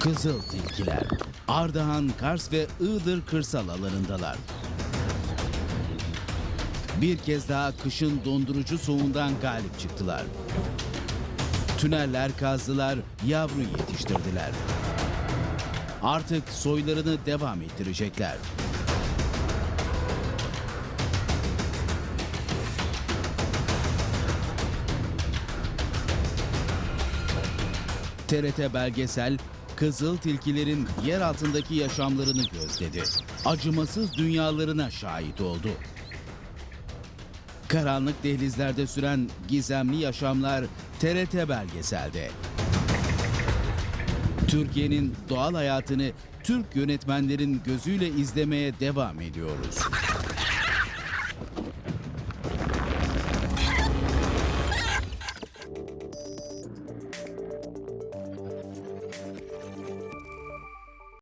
Kızıl tilkiler. Ardahan, Kars ve Iğdır kırsal alanındalar. Bir kez daha kışın dondurucu soğuğundan galip çıktılar. Tüneller kazdılar, yavru yetiştirdiler. Artık soylarını devam ettirecekler. TRT belgesel Kızıl Tilkilerin yer altındaki yaşamlarını gözledi. Acımasız dünyalarına şahit oldu. Karanlık dehlizlerde süren gizemli yaşamlar TRT belgeselde. Türkiye'nin doğal hayatını Türk yönetmenlerin gözüyle izlemeye devam ediyoruz.